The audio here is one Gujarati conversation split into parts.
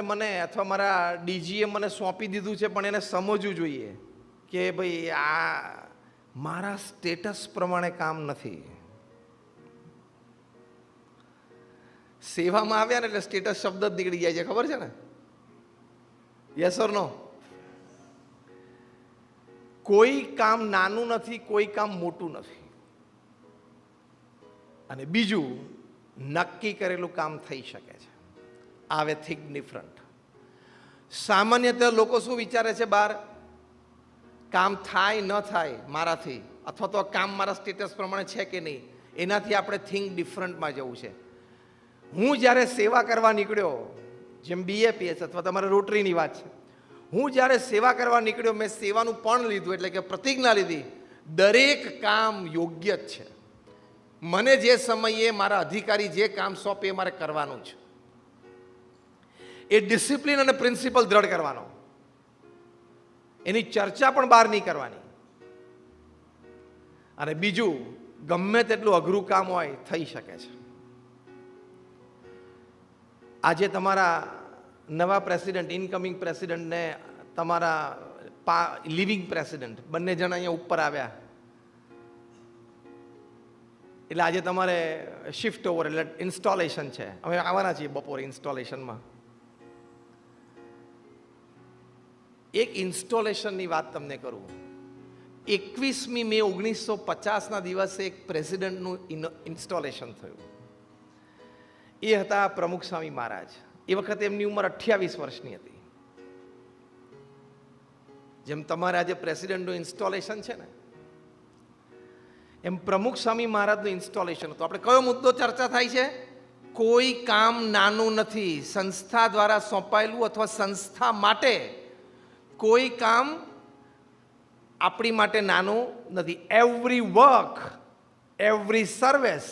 મને અથવા મારા ડીજીએ મને સોંપી દીધું છે, પણ એને સમજવું જોઈએ કે ભાઈ આ મારા સ્ટેટસ પ્રમાણે કામ નથી. સેવામાં આવ્યા ને એટલે સ્ટેટસ શબ્દ જ નીકળી જાય છે, ખબર છે ને? યસ ઓર નો કોઈ કામ નાનું નથી, કોઈ કામ મોટું નથી. અને બીજું, નક્કી કરેલું કામ થઈ શકે છે. આવે થિંક ડિફરન્ટ સામાન્યતઃ લોકો શું વિચારે છે બહાર કામ થાય, ન થાય, મારાથી, અથવા તો કામ મારા સ્ટેટસ પ્રમાણે છે કે નહીં, એનાથી આપણે થિંક ડિફરન્ટમાં જવું છે. હું જ્યારે સેવા કરવા નીકળ્યો, જેમ બીએપીએસ અથવા તમારે રોટરીની વાત છે, હું જ્યારે સેવા કરવા નીકળ્યો, મેં સેવાનું પણ લીધું, એટલે કે પ્રતિજ્ઞા લીધી, દરેક કામ યોગ્ય જ છે. મને જે સમયે મારા અધિકારી જે કામ સોંપે એ મારે કરવાનું છે એ ડિસિપ્લિન અને પ્રિન્સિપલ દ્રઢ કરવાનો. એની ચર્ચા પણ બહાર નહીં કરવાની. અને બીજું, ગમે તેટલું અઘરું કામ હોય, થઈ શકે છે. આજે તમારા નવા પ્રેસિડેન્ટ ઇનકમિંગ પ્રેસિડેન્ટને તમારા પા લિવિંગ પ્રેસિડેન્ટ, બંને જણા અહીંયા ઉપર આવ્યા. એટલે આજે તમારે શિફ્ટ ઓવર એટલે ઇન્સ્ટોલેશન છે. અમે આવવાના છીએ બપોરે ઇન્સ્ટોલેશનમાં એક ઇન્સ્ટોલેશનની વાત તમને કરું. એકવીસમી મે ઓગણીસો પચાસના દિવસે એક પ્રેસિડેન્ટનું ઇન્સ્ટોલેશન થયું. એ હતા પ્રમુખ સ્વામી મહારાજ. એ વખતે એમની ઉંમર અઠ્યાવીસ વર્ષની હતી. જેમ તમારે આજે પ્રેસિડેન્ટનું ઇન્સ્ટોલેશન છે ને, એમ પ્રમુખ સ્વામી મહારાજનું ઇન્સ્ટોલેશન હતું. આપણે કયો મુદ્દો ચર્ચા થાય છે? કોઈ કામ નાનું નથી. સંસ્થા દ્વારા સોંપાયેલું અથવા સંસ્થા માટે કોઈ કામ આપણી માટે નાનું નથી. Every work every service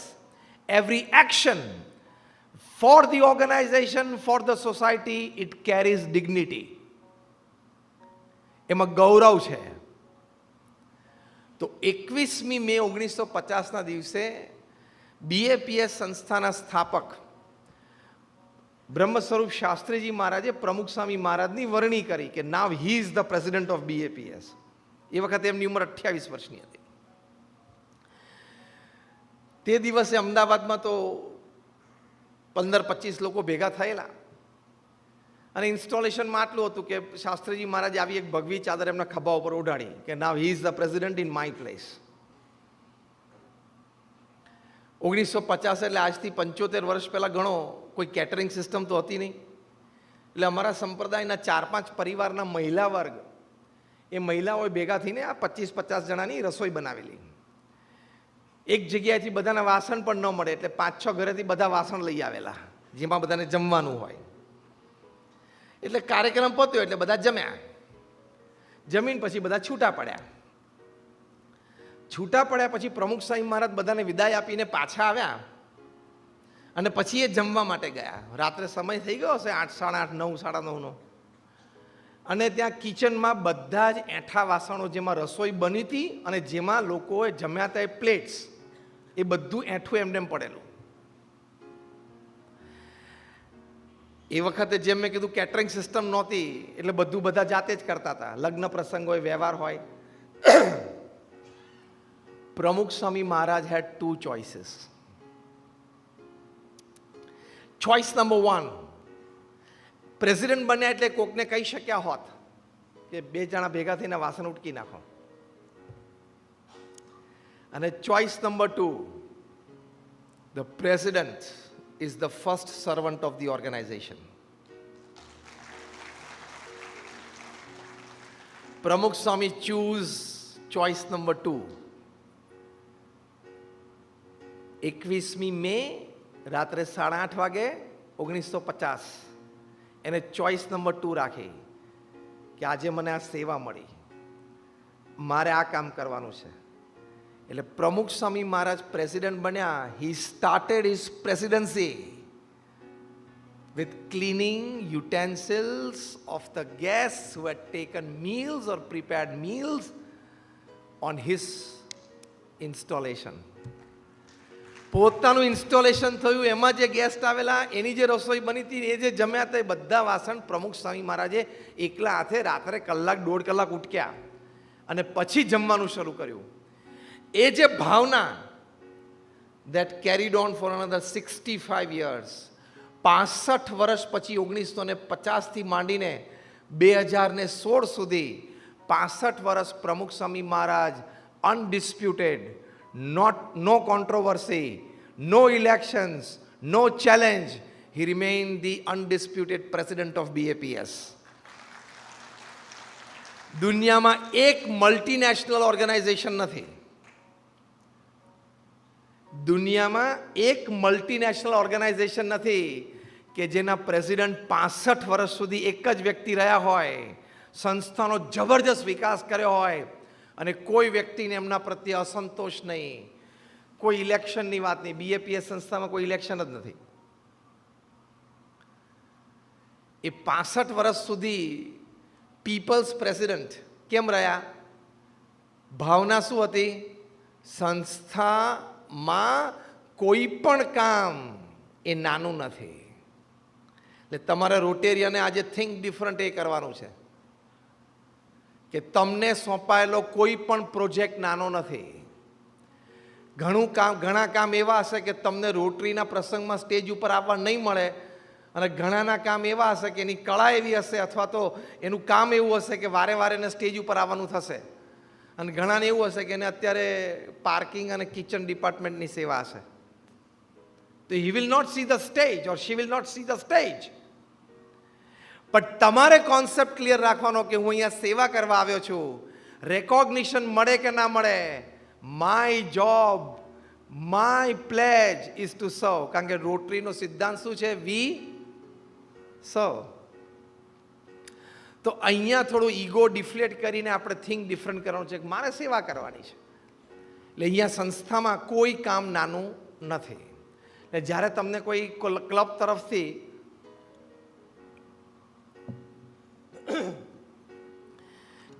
every action for the organisation for the society it carries dignity એમાં ગૌરવ છે. તો એકવીસમી મે ઓગણીસો પચાસના દિવસે બીએપીએસ સંસ્થાના સ્થાપક બ્રહ્મ સ્વરૂપ શાસ્ત્રીજી મહારાજે પ્રમુખ સ્વામી મહારાજની વરણી કરી કે now he is the president of BAPS એ વખતે એમની ઉંમર અઠ્યાવીસ વર્ષની હતી. તે દિવસે અમદાવાદમાં તો પંદર પચીસ લોકો ભેગા થયેલા. અને ઇન્સ્ટોલેશનમાં આટલું હતું કે શાસ્ત્રીજી મહારાજ આવી એક ભગવી ચાદર એમના ખભા ઉપર ઉડાડી કે now he is the president in my place ઓગણીસો પચાસ એટલે આજથી પંચોતેર વર્ષ પહેલાં ગણો કોઈ કેટરિંગ સિસ્ટમ તો હતી નહીં. એટલે અમારા સંપ્રદાયના ચાર પાંચ પરિવારના મહિલા વર્ગ, એ મહિલાઓએ ભેગા થઈને આ પચીસ પચાસ જણાની રસોઈ બનાવેલી. એક જગ્યાએથી બધાના વાસણ પણ ન મળે એટલે પાંચ છ ઘરેથી બધા વાસણ લઈ આવેલા, જેમાં બધાને જમવાનું હોય. એટલે કાર્યક્રમ પત્યો એટલે બધા જમ્યા. જમીન પછી બધા છૂટા પડ્યા. છૂટા પડ્યા પછી પ્રમુખ સાહેબ મહારાજ બધાને વિદાય આપીને પાછા આવ્યા. અને પછી એ જમવા માટે ગયા. રાત્રે સમય થઈ ગયો હશે આઠ, સાડા આઠ, નવ, સાડા નવનો. અને ત્યાં કિચનમાં બધા જ એઠા વાસણો જેમાં રસોઈ બની હતી અને જેમાં લોકોએ જમ્યા હતા એ પ્લેટ્સ. એ બધું એઠું એમને એમ પડેલું. એ વખતે જેમ મેં કીધું કેટરિંગ સિસ્ટમ નહોતી, એટલે બધું બધા જાતે જ કરતા હતા. લગ્ન પ્રસંગ હોય, વ્યવહાર હોય. Pramukh Swami Maharaj had two choices choice number one president બન્યા એટલે કોકને કહી શક્યા હોત કે બે જણા ભેગા થઈને વાસણ ઉટકી નાખો. અને choice number two the president is the first servant of the organisation Pramukh Swami choose choice number two એકવીસમી મે રાત્રે સાડા આઠ વાગે ઓગણીસો પચાસ. એને ચોઈસ નંબર ટુ રાખી કે આજે મને આ સેવા મળી. મારે આ કામ કરવાનું છે. એટલે પ્રમુખ સ્વામી મહારાજ પ્રેસિડેન્ટ બન્યા. He started his presidency with cleaning utensils of the guests who had taken meals or prepared meals on his installation. પોતાનું ઇન્સ્ટોલેશન થયું, એમાં જે ગેસ્ટ આવેલા, એની જે રસોઈ બની હતી, એ જે જમ્યા હતા, એ બધા વાસણ પ્રમુખ સ્વામી મહારાજે એકલા હાથે રાત્રે કલાક, દોઢ કલાક ઉટક્યા. અને પછી જમવાનું શરૂ કર્યું. એ જે ભાવના that carried on for another sixty five years પાસઠ વર્ષ પછી ઓગણીસો ને પચાસથી માંડીને બે હજાર ને સોળ સુધી પાસઠ વર્ષ Pramukh Swami Maharaj undisputed not no controversy no elections no challenge he remained the undisputed president of BAPS દુનિયામાં એક મલ્ટીનેશનલ ઓર્ગેનાઇઝેશન નથી. દુનિયામાં એક મલ્ટીનેશનલ ઓર્ગેનાઇઝેશન નથી કે જેના પ્રેસિડન્ટ પાસઠ વર્ષ સુધી એક જ વ્યક્તિ રહ્યા હોય, સંસ્થાનો જબરજસ્ત વિકાસ કર્યો હોય અને કોઈ વ્યક્તિને એમના પ્રત્યે અસંતોષ નહીં. કોઈ ઇલેક્શનની વાત નહીં. બીએપીએસ સંસ્થામાં કોઈ ઇલેક્શન જ નથી. એ પાસઠ વર્ષ સુધી પીપલ્સ પ્રેસિડન્ટ કેમ રહ્યા? ભાવના શું હતી? સંસ્થામાં કોઈ પણ કામ એ નાનું નથી. એટલે તમારે રોટેરિયાને આજે થિંક ડિફરન્ટ એ કરવાનું છે. કે તમને સોંપાયેલો કોઈ પણ પ્રોજેક્ટ નાનો નથી. ઘણું કામ, ઘણા કામ એવા હશે કે તમને રોટરીના પ્રસંગમાં સ્ટેજ ઉપર આવવા નહીં મળે અને ઘણાના કામ એવા હશે કે એની કળા એવી હશે અથવા તો એનું કામ એવું હશે કે વારે વારે એને સ્ટેજ ઉપર આવવાનું થશે. અને ઘણાને એવું હશે કે એને અત્યારે પાર્કિંગ અને કિચન ડિપાર્ટમેન્ટની સેવા હશે. તો he will not see the stage or she will not see the stage. પણ તમારે કોન્સેપ્ટ ક્લિયર રાખવાનો કે હું અહીંયા સેવા કરવા આવ્યો છું. રેકોગ્નિશન મળે કે ના મળે? My job my pledge is to serve કારણ કે રોટરીનો સિદ્ધાંત શું છે? વી સર્વ તો અહીંયા થોડું ઈગો ડિફ્લેટ કરીને આપણે થિંક ડિફરન્ટ કરવાનું છે કે મારે સેવા કરવાની છે. એટલે અહીંયા સંસ્થામાં કોઈ કામ નાનું નથી. એટલે જ્યારે તમને કોઈ ક્લબ તરફથી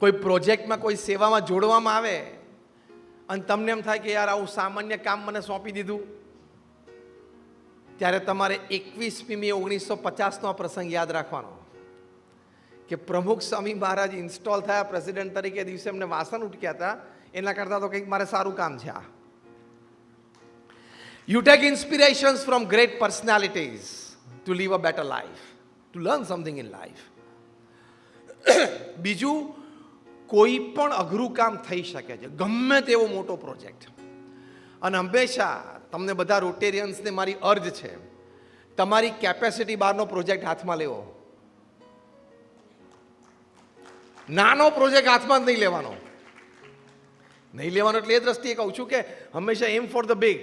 કોઈ પ્રોજેક્ટમાં કોઈ સેવામાં જોડવામાં આવે અને તમને એમ થાય કે યાર આવું સામાન્ય કામ મને સોંપી દીધું. ત્યારે તમારે એકવીસમી મે ઓગણીસો પચાસનો આ પ્રસંગ યાદ રાખવાનો. કે પ્રમુખ સ્વામી મહારાજ ઇન્સ્ટોલ થયા પ્રેસિડેન્ટ તરીકે દિવસે એમને વાસણ ઉટક્યા હતા. એના કરતાં તો કંઈક મારે સારું કામ છે આ. You take inspirations from great personalities to live a better life to learn something in life બીજું, કોઈ પણ અઘરું કામ થઈ શકે છે. ગમે તેવો મોટો પ્રોજેક્ટ અને હંમેશા તમને બધા રોટેરિયન્સને મારી અર્જ છે. તમારી કેપેસિટી બહારનો પ્રોજેક્ટ હાથમાં લેવો. નાનો પ્રોજેક્ટ હાથમાં જ નહીં લેવાનો. નહીં લેવાનો એટલે એ દ્રષ્ટિએ કહું છું કે હંમેશા એમ ફોર ધ બિગ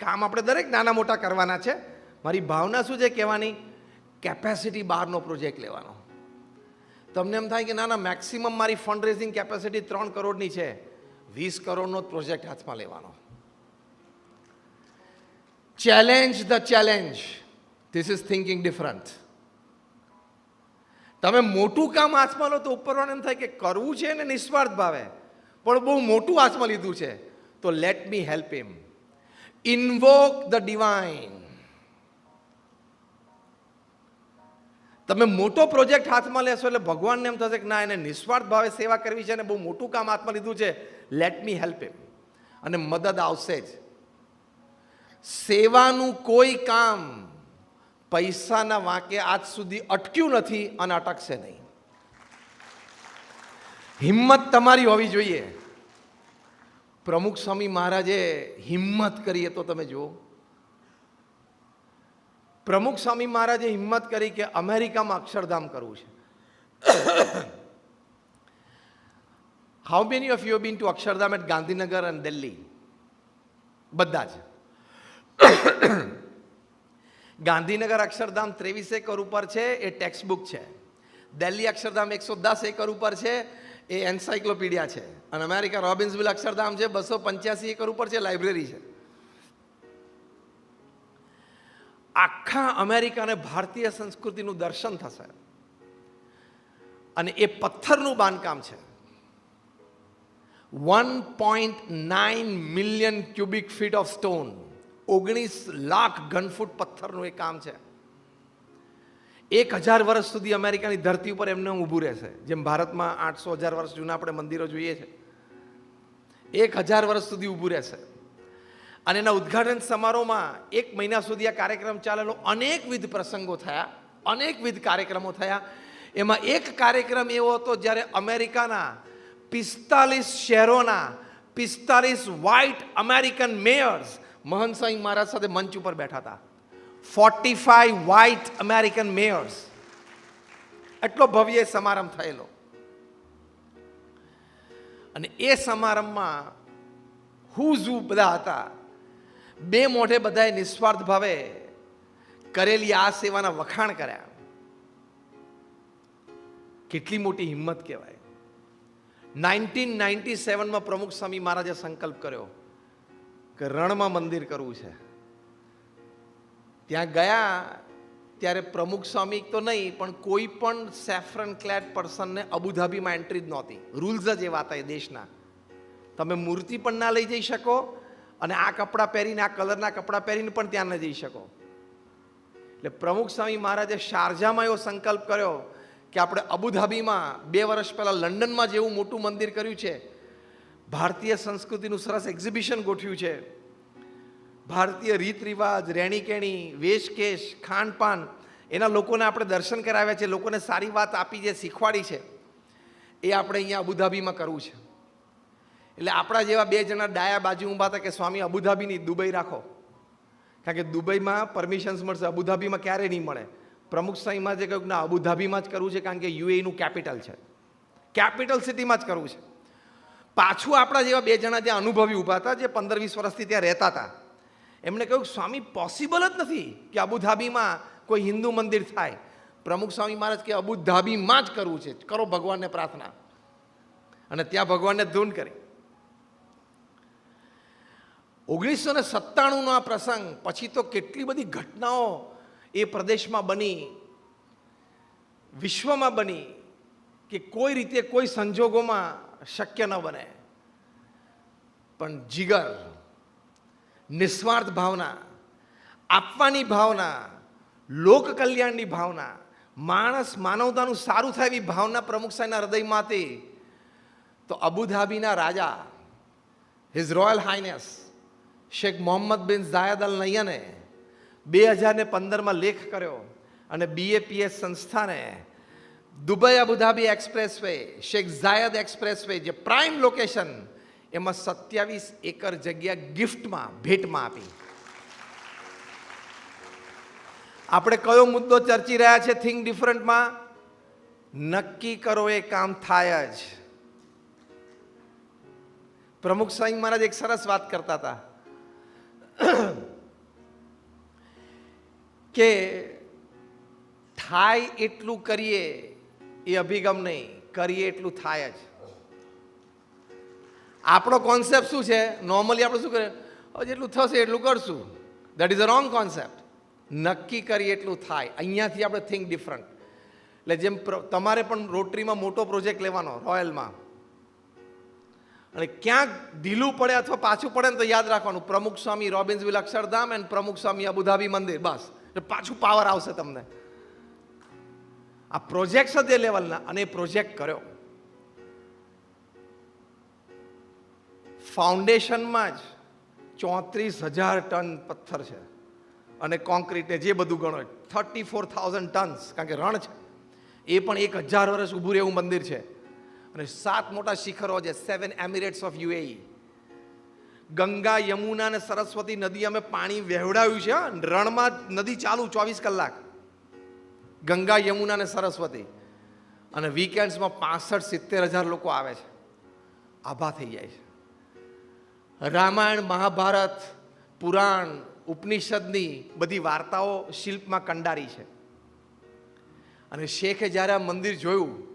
કામ આપણે દરેક નાના મોટા કરવાના છે. મારી ભાવના શું છે કહેવાની? કેપેસિટી બહારનો પ્રોજેક્ટ લેવાનો. તમને એમ થાય કે ના ના મેક્સિમમ મારી ફંડ રેઝિંગ કેપેસિટી ત્રણ કરોડની છે. વીસ કરોડનો જ પ્રોજેક્ટ હાથમાં લેવાનો. Challenge the challenge this is thinking different તમે મોટું કામ હાથમાં લો તો ઉપરવાળાને એમ થાય કે કરવું છે ને નિસ્વાર્થ ભાવે, પણ બહુ મોટું હાથમાં લીધું છે. તો let me help him invoke the divine તમે મોટો પ્રોજેક્ટ હાથમાં લેશો એટલે ભગવાનને એમ થશે કે ના, એને નિસ્વાર્થ ભાવે સેવા કરવી છે અને બહુ મોટું કામ હાથમાં લીધું છે. લેટ મી હેલ્પ એમ અને મદદ આવશે જ. સેવાનું કોઈ કામ પૈસાના વાંકે આજ સુધી અટક્યું નથી અને અટકશે નહીં. હિંમત તમારી હોવી જોઈએ. પ્રમુખ સ્વામી મહારાજે હિંમત કરીએ તો તમે જુઓ. પ્રમુખ સ્વામી મહારાજે હિંમત કરી કે અમેરિકામાં અક્ષરધામ કરવું છે. How many of you been to Akshardham at Gandhinagar અને દિલ્હી બધા જ. ગાંધીનગર અક્ષરધામ ત્રેવીસ એકર ઉપર છે, એ ટેક્સ્ટ બુક છે. દિલ્હી અક્ષરધામ એકસો દસ એકર ઉપર છે, એ એન્સાઇક્લોપીડિયા છે. અને અમેરિકા રોબિન્સવિલ અક્ષરધામ છે, બસો પંચ્યાસી એકર ઉપર છે લાઇબ્રેરી છે. આખા અમેરિકા અને ભારતીય સંસ્કૃતિનું દર્શન થશે. અને એ પથ્થરનું બાંધકામ છે. One point nine million cubic feet of stone ઓગણીસ લાખ ઘનફૂટ પથ્થરનું એ કામ છે. એક હજાર વર્ષ સુધી અમેરિકાની ધરતી ઉપર એમને ઊભું રહેશે, જેમ ભારતમાં આઠસો હજાર વર્ષ જૂના આપણે મંદિરો જોઈએ છે. એક હજાર વર્ષ સુધી ઊભું રહેશે. અને એના ઉદ્ઘાટન સમારોહમાં એક મહિના સુધી આ કાર્યક્રમ ચાલેલો. અનેકવિધ પ્રસંગો થયા, અનેકવિધ કાર્યક્રમો થયા. એમાં એક કાર્યક્રમ એવો હતો જ્યારે અમેરિકાના પિસ્તાલીસ શહેરોના પિસ્તાલીસ વ્હાઇટ અમેરિકન મેયર્સ મહંત સાંઈ મહારાજ સાથે મંચ ઉપર બેઠા હતા. Forty five white American mayors એટલો ભવ્ય સમારંભ થયેલો. અને એ સમારંભમાં હુઝુ બધા હતા. બે મોઢે બધાએ નિસ્વાર્થ ભાવે કરેલી આ સેવાના વખાણ કર્યા. કેટલી મોટી હિંમત કહેવાય. નાઇન્ટીન નાઇન્ટી સેવનમાં પ્રમુખ સ્વામી મહારાજે સંકલ્પ કર્યો કે રણમાં મંદિર કરવું છે. ત્યાં ગયા ત્યારે પ્રમુખ સ્વામી તો નહીં, પણ કોઈ પણ સેફરન ક્લેટ પર્સનને અબુધાબીમાં એન્ટ્રી જ નહોતી. રૂલ્સ જ એવા હતા એ દેશના. તમે મૂર્તિ પણ ના લઈ જઈ શકો અને આ કપડાં પહેરીને, આ કલરના કપડાં પહેરીને પણ ત્યાં ન જઈ શકો. એટલે પ્રમુખ સ્વામી મહારાજે શારજામાં એવો સંકલ્પ કર્યો કે આપણે અબુધાબીમાં બે વર્ષ પહેલાં લંડનમાં જેવું મોટું મંદિર કર્યું છે. ભારતીય સંસ્કૃતિનું સરસ એક્ઝિબિશન ગોઠવ્યું છે. ભારતીય રીત રિવાજ રહેણીકેણી વેશકેશ, ખાનપાન, એના લોકોને આપણે દર્શન કરાવ્યા છે, લોકોને સારી વાત આપી જે શીખવાડી છે, એ આપણે અહીંયા અબુધાબીમાં કરવું છે. એટલે આપણા જેવા બે જણા ડાયા બાજુ ઊભા હતા કે સ્વામી અબુધાબીની દુબઈ રાખો. કારણ કે દુબઈમાં પરમિશન્સ મળશે, અબુધાબીમાં ક્યારે નહીં મળે. પ્રમુખ સ્વામીમાં જે કહ્યું ના, અબુધાબીમાં જ કરવું છે કારણ કે યુએઈનું કેપિટલ છે. કેપિટલ સિટીમાં જ કરવું છે. પાછું આપણા જેવા બે જણા ત્યાં અનુભવી ઊભા હતા, જે પંદર વીસ વર્ષથી ત્યાં રહેતા હતા. એમણે કહ્યું સ્વામી પોસિબલ જ નથી કે અબુધાબીમાં કોઈ હિન્દુ મંદિર થાય. પ્રમુખ સ્વામી મહારાજ કે અબુધાબીમાં જ કરવું છે. કરો ભગવાનને પ્રાર્થના. અને ત્યાં ભગવાનને ધૂન કરી. ઓગણીસો ને સત્તાણુંનો આ પ્રસંગ પછી તો કેટલી બધી ઘટનાઓ એ પ્રદેશમાં બની, વિશ્વમાં બની કે કોઈ રીતે કોઈ સંજોગોમાં શક્ય ન બને. પણ જીગર, નિસ્વાર્થ ભાવના, આપવાની ભાવના, લોક કલ્યાણની ભાવના, માણસ માનવતાનું સારું થાય એવી ભાવના પ્રમુખ સાહેબના હૃદયમાંથી, તો અબુધાબીના રાજા his royal highness Sheikh Mohammed bin Zayed Al નૈયને બે હજાર ને પંદરમાં લેખ કર્યો અને બીએપીએસ સંસ્થાને Dubai Abu Dhabi expressway Sheikh Zayed expressway જે પ્રાઇમ લોકેશન, એમાં સત્યાવીસ એકર જગ્યા ગિફ્ટમાં, ભેટમાં આપી. આપણે કયો મુદ્દો ચર્ચી રહ્યા છે થિંક ડિફરન્ટમાં? નક્કી કરો એ કામ થાય જ. પ્રમુખ સ્વામી મહારાજ એક સરસ વાત કરતા હતા. કે થાય એટલું કરીએ એ અભિગમ નહીં, કરીએ એટલું થાય જ. આપણો કોન્સેપ્ટ શું છે? નોર્મલી આપણે શું કરીએ? જેટલું થશે એટલું કરશું. That is a wrong concept નક્કી કરીએ એટલું થાય. અહીંયાથી આપણે થિંક ડિફરન્ટ એટલે જેમ તમારે પણ રોટરીમાં મોટો પ્રોજેક્ટ લેવાનો રોયલમાં અને ક્યાંક ઢીલું પડે અથવા પાછું પડે ને તો યાદ રાખવાનું. પ્રમુખ સ્વામી રોબિન્સવિલ અક્ષરધામ એન્ડ પ્રમુખ સ્વામી અબુધાબી મંદિર. બસ. પાછું પાવર આવશે તમને. આ પ્રોજેક્ટ છે તે લેવલના અને એ પ્રોજેક્ટ કર્યો. ફાઉન્ડેશનમાં જ ચોત્રીસ હજાર ટન પથ્થર છે. અને કોન્ક્રીટને જે બધું ગણો થર્ટી ફોર થાઉઝન્ડ ટન્સ કારણ કે રણ છે. એ પણ એક હજાર વર્ષ ઊભું રહેવું મંદિર છે. અને સાત મોટા શિખરો છે seven emirates of UAE Ganga, Yamuna અને સરસ્વતી નદી અમે પાણી વહેવડાવ્યું છે. રણમાં નદી ચાલુ ચોવીસ કલાક. ગંગા, યમુના અને સરસ્વતી. અને વીકેન્ડ્સમાં પાસઠ, સિત્તેર હજાર લોકો આવે છે. આભા થઈ જાય છે. રામાયણ, મહાભારત, પુરાણ, ઉપનિષદની બધી વાર્તાઓ શિલ્પમાં કંડારી છે. અને શેખે જ્યારે આ મંદિર જોયું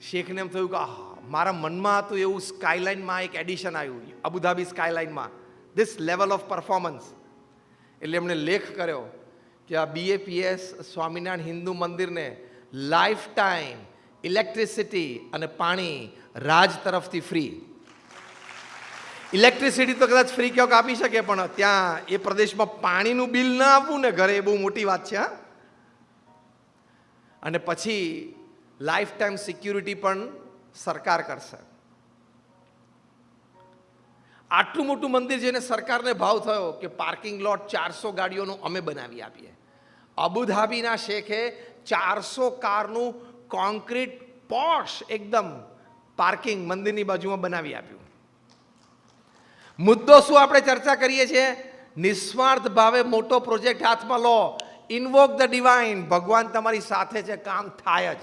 શેખને એમ થયું કે, આહ, મારા મનમાં હતું એવું સ્કાયલાઇનમાં એક એડિશન આવ્યું અબુધાબી સ્કાયલાઇનમાં ધીસ લેવલ ઓફ પરફોર્મન્સ એટલે એમણે લેખ કર્યો કે આ બીએપીએસ સ્વામિનારાયણ હિન્દુ મંદિરને લાઈફ ટાઈમ ઇલેક્ટ્રિસિટી અને પાણી રાજ તરફથી ફ્રી ઇલેક્ટ્રિસિટી તો કદાચ ફ્રી ક્યાંક આપી શકે, પણ ત્યાં એ પ્રદેશમાં પાણીનું બિલ ના આપવું ને, ઘરે એ બહુ મોટી વાત છે અને પછી લાઈફ ટાઈમ સિક્યુરિટી પણ સરકાર કરશે. આટલું મોટું મંદિર જેને સરકારને ભાવ થયો કે પાર્કિંગ લોટ ચારસો ગાડીઓનું અમે બનાવી આપીએ. અબુધાબીના શેખે ચારસો કારનું કોન્ક્રીટ પોશ એકદમ પાર્કિંગ મંદિરની બાજુમાં બનાવી આપ્યું. મુદ્દો શું આપણે ચર્ચા કરીએ છીએ? નિસ્વાર્થ ભાવે મોટો પ્રોજેક્ટ હાથમાં લો. ઇન્વોક ધ ડિવાઇન ભગવાન તમારી સાથે છે. કામ થાય જ.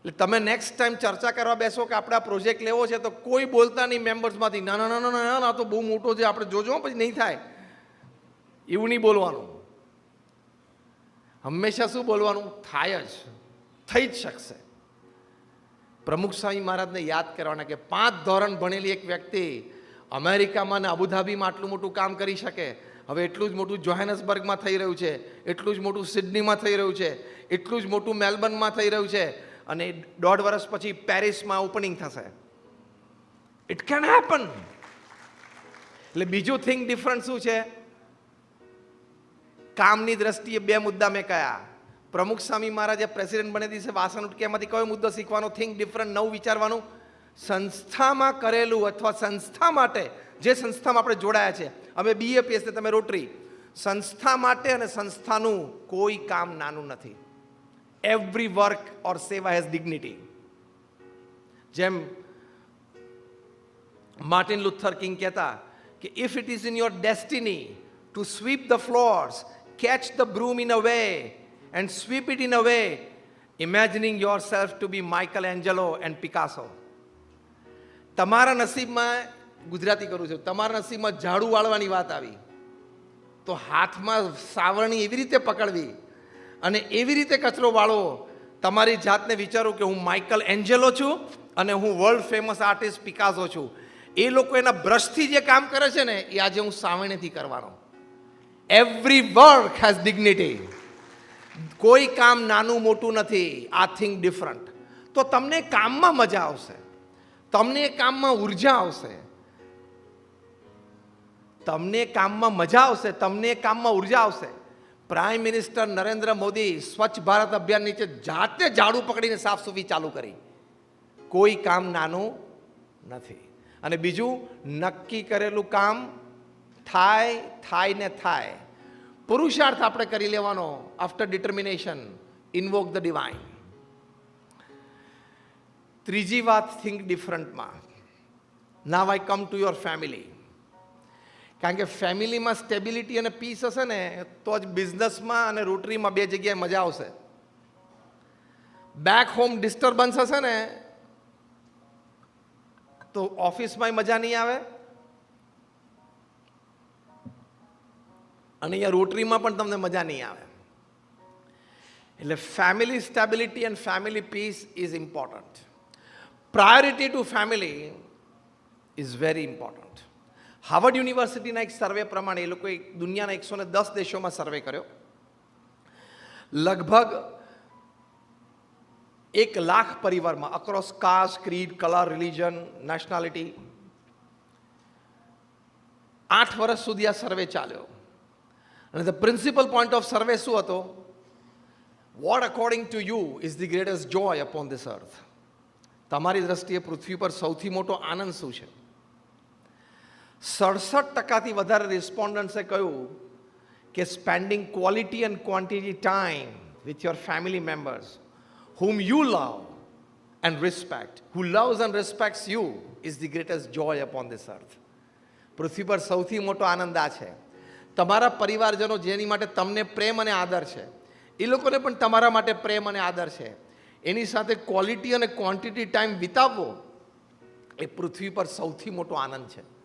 એટલે તમે નેક્સ્ટ ટાઈમ ચર્ચા કરવા બેસો કે આપણે આ પ્રોજેક્ટ લેવો છે, તો કોઈ બોલતા નહીં મેમ્બર્સમાંથી ના ના ના ના ના તો બહુ મોટો છે, આપણે જોજો, પછી નહીં થાય. એવું નહીં બોલવાનું. હંમેશા શું બોલવાનું? થાય જ, થઈ જ શકશે. પ્રમુખ સ્વામી મહારાજને યાદ કરવાના કે પાંચ ધોરણ ભણેલી એક વ્યક્તિ અમેરિકામાં ને અબુધાબીમાં આટલું મોટું કામ કરી શકે. હવે એટલું જ મોટું જોહેનસબર્ગમાં થઈ રહ્યું છે, એટલું જ મોટું સિડનીમાં થઈ રહ્યું છે, એટલું જ મોટું મેલબર્નમાં થઈ રહ્યું છે. અને દોઢ વર્ષ પછી પેરિસમાં ઓપનિંગ થશે. ઇટ કેન હેપન એટલે બીજું થિંગ ડિફરન્ટ શું છે? કામની દ્રષ્ટિએ બે મુદ્દા મેં કયા. પ્રમુખ સ્વામી મહારાજે પ્રેસિડેન્ટ બને દિવસે વાસણ ઉટકે એમાંથી કયો મુદ્દો શીખવાનો? થિંક ડિફરન્ટ નવું વિચારવાનું. સંસ્થામાં કરેલું અથવા સંસ્થા માટે, જે સંસ્થામાં આપણે જોડાયા છે, અમે બીએપીએસ ને તમે રોટરી. સંસ્થા માટે અને સંસ્થાનું કોઈ કામ નાનું નથી. એવરી વર્ક ઓર સેવા હેઝ ડિગ્નિટી જેમ માર્ટિન લુથર કિંગ કહેતા કે if it is in your destiny to sweep the floors catch the broom in a way and sweep it in a way imagining yourself to be Michelangelo and Picasso તમારા નસીબમાં, ગુજરાતી કરું છું, તમારા નસીબમાં ઝાડુ વાળવાની વાત આવી. તો હાથમાં સાવરણી એવી રીતે પકડવી અને એવી રીતે કચરો વાળો તમારી જાતને વિચારું કે હું માઇકલ એન્જેલો છું અને હું વર્લ્ડ ફેમસ આર્ટિસ્ટ પિકાસો છું. એ લોકો એના બ્રશથી જે કામ કરે છે ને, એ આજે હું સાવણીથી કરવાનો. એવરી વર્ક હેઝ ડિગ્નિટી કોઈ કામ નાનું મોટું નથી. આ થિંગ ડિફરન્ટ તો તમને કામમાં મજા આવશે. તમને કામમાં ઊર્જા આવશે. તમને કામમાં મજા આવશે. તમને કામમાં ઊર્જા આવશે. પ્રાઇમ મિનિસ્ટર નરેન્દ્ર મોદી સ્વચ્છ ભારત અભિયાન નીચે જાતે ઝાડુ પકડીને સાફ સફાઈ ચાલુ કરી. કોઈ કામ નાનું નથી. અને બીજું, નક્કી કરેલું કામ થાય થાય ને થાય. પુરુષાર્થ આપણે કરી લેવાનો after determination invoke the divine ત્રીજી વાત think ડિફરન્ટમાં now I come to your family કારણ કે ફેમિલીમાં સ્ટેબિલિટી અને પીસ હશે ને, તો જ બિઝનેસમાં અને રોટરીમાં બે જગ્યાએ મજા આવશે. બેક હોમ ડિસ્ટર્બન્સ હશે ને, તો ઓફિસમાંય મજા નહીં આવે. અને અહીંયા રોટરીમાં પણ તમને મજા નહીં આવે. એટલે family stability and family peace is important priority to family is very important Harvard યુનિવર્સિટીના એક સર્વે પ્રમાણે એ લોકોએ દુનિયાના એકસો ને દસ દેશોમાં સર્વે કર્યો. લગભગ એક લાખ પરિવારમાં across caste creed colour religion nationality આઠ વર્ષ સુધી આ સર્વે ચાલ્યો. અને the principal point of survey શું હતો? What according to you is the greatest joy upon this earth તમારી દ્રષ્ટિએ પૃથ્વી પર સૌથી મોટો આનંદ શું છે? સડસઠ ટકાથી વધારે રિસ્પોન્ડન્ટ્સે કહ્યું કે spending quality and quantity time with your family members whom you love and respect, who loves and respects you, is the greatest joy upon this earth. પૃથ્વી પર સૌથી મોટો આનંદ આ છે. તમારા પરિવારજનો જેની માટે તમને પ્રેમ અને આદર છે એ લોકોને પણ તમારા માટે પ્રેમ અને આદર છે. એની સાથે ક્વોલિટી અને ક્વોન્ટિટી ટાઈમ વિતાવવો એ પૃથ્વી પર સૌથી મોટો આનંદ છે.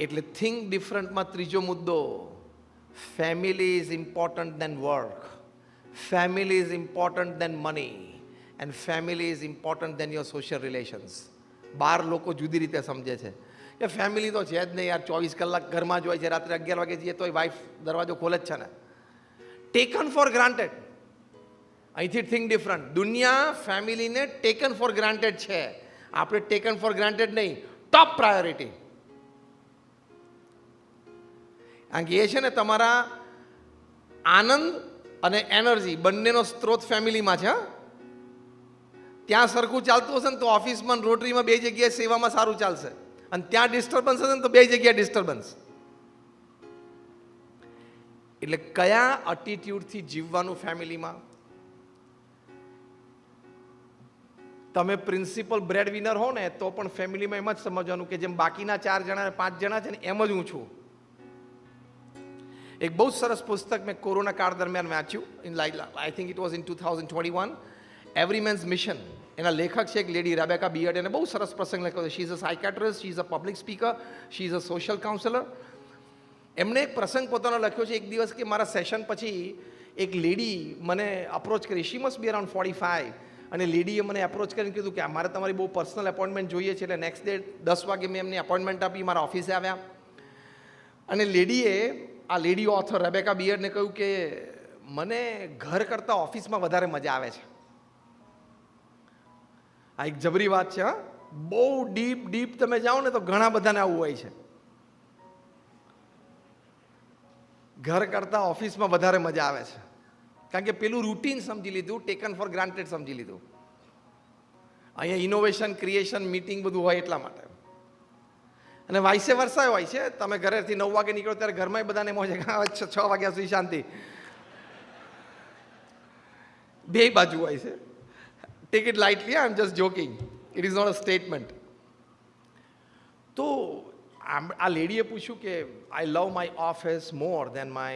એટલે થિંક ડિફરન્ટમાં ત્રીજો મુદ્દો family is important then work family is important then money and family is important then your social relations બાર લોકો જુદી રીતે સમજે છે. કે ફેમિલી તો છે જ નહીં યાર, ચોવીસ કલાક ઘરમાં જ હોય છે, રાત્રે અગિયાર વાગે જઈએ તોય વાઈફ દરવાજો ખોલે જ છે ને. ટેકન ફોર ગ્રાન્ટેડ અહીંથી થિંક ડિફરન્ટ દુનિયા ફેમિલીને ટેકન ફોર ગ્રાન્ટેડ છે. આપણે ટેકન ફોર ગ્રાન્ટેડ નહીં. ટોપ પ્રાયોરિટી કારણ કે એ છે ને તમારા આનંદ અને એનર્જી બંનેનો સ્ત્રોત ફેમિલીમાં છે? ત્યાં સરખું ચાલતું હશે ને તો ઓફિસમાં રોટરીમાં બે જગ્યાએ સેવામાં સારું ચાલશે. અને ત્યાં ડિસ્ટર્બન્સ હશે ને તો બે જગ્યાએ ડિસ્ટર્બન્સ એટલે કયા અટીટ્યુડથી જીવવાનું ફેમિલીમાં? તમે પ્રિન્સિપલ બ્રેડ વિનર હો ને, તો પણ ફેમિલીમાં એમ જ સમજવાનું કે જેમ બાકીના ચાર જણા પાંચ જણા છે ને, એમ જ હું છું. એક બહુ સરસ પુસ્તક મેં કોરોના કાળ દરમિયાન વાંચ્યું in I think it was in two thousand twenty one every men's mission એના લેખક છે એક લેડી રાબેકા બિયડ એને બહુ સરસ પ્રસંગ લખ્યો છે she is a psychiatrist she is a public speaker she is a social counsellor એમણે એક પ્રસંગ પોતાનો લખ્યો છે એક દિવસ કે મારા સેશન પછી એક લેડી મને અપ્રોચ કરી she must be around forty five અને લેડીએ મને એપ્રોચ કરીને કીધું કે મારે તમારી બહુ પર્સનલ એપોઇન્ટમેન્ટ જોઈએ છે એટલે નેક્સ્ટ ડે દસ વાગે મેં એમને એપોઇન્ટમેન્ટ આપી મારા ઓફિસે આવ્યા અને લેડીએ આ લેડી ઓથર રેબેકા બિયરને કહ્યું કે, મને ઘર કરતાં ઓફિસમાં વધારે મજા આવે છે. આ એક જબરી વાત છે, હા. બહુ ડીપ ડીપ તમે જાઓ ને તો ઘણા બધાને આવું હોય છે. ઘર કરતાં ઓફિસમાં વધારે મજા આવે છે. કારણ કે પેલું રૂટીન સમજી લીધું ટેકન ફોર ગ્રાન્ટેડ સમજી લીધું. અહીંયા ઇનોવેશન ક્રિએશન મીટિંગ બધું હોય એટલા માટે. અને વાઇસે વરસાય હોય છે. તમે ઘરેથી નવ વાગે નીકળો ત્યારે ઘરમાં બધાને મોજે છ. વાગ્યા સુધી શાંતિ. બે બાજુ હોય છે. Take it lightly I am just joking it is not a statement તો આ લેડીએ પૂછ્યું કે I love my office more than my